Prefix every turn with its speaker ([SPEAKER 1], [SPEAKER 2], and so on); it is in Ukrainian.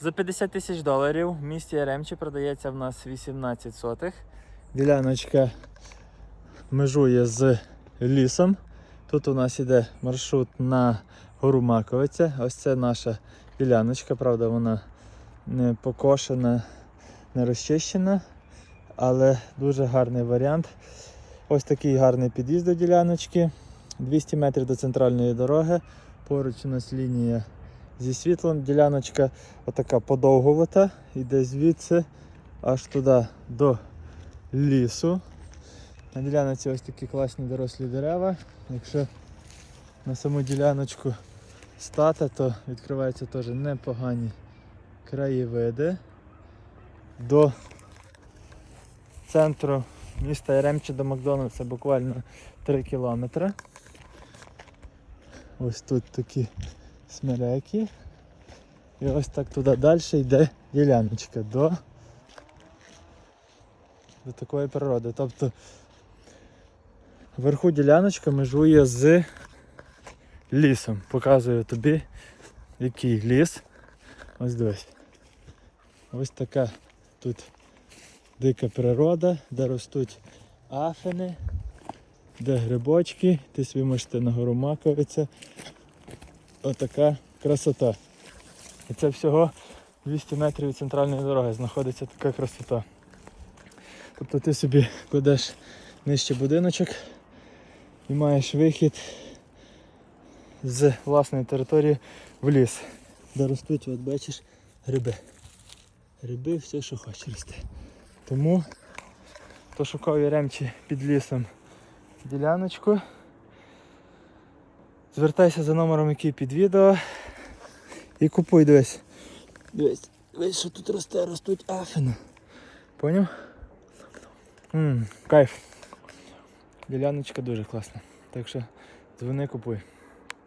[SPEAKER 1] За 50 тисяч доларів в місті Яремчі продається в нас 18 сотих. Діляночка межує з лісом. Тут у нас іде маршрут на гору Маковиця. Ось це наша діляночка, правда, вона не покошена, не розчищена, але дуже гарний варіант. Ось такий гарний під'їзд до діляночки. 200 метрів до центральної дороги. Поруч у нас лінія зі світлом. Діляночка отака подовгувата, йде звідси аж туди до лісу. На ділянці ось такі класні дорослі дерева. Якщо на саму діляночку стати, то відкриваються теж непогані краєвиди. До центру міста Яремче до Макдональдса буквально 3 кілометри. Ось тут такі смереки. І ось так туди далі йде діляночка до, до такої природи. Тобто вверху діляночка межує з лісом. Показую тобі, який ліс. Ось дивись. Ось така тут дика природа, де ростуть афини, де грибочки, ти собі можете на гору маковиця. Отака красота. І це всього 200 метрів від центральної дороги знаходиться така красота. Тобто ти собі кладеш нижче будиночок і маєш вихід з власної території в ліс, де ростуть, от бачиш, гриби. Гриби, все, що хочеш рости. Тому хто шукав в Яремчі під лісом діляночку. Звертайся за номером, який під відео. І купуй дивись. Дивись, дивись, що тут росте, ростуть афіни. Поняв? Кайф. Діляночка дуже класна. Так що дзвони, купуй.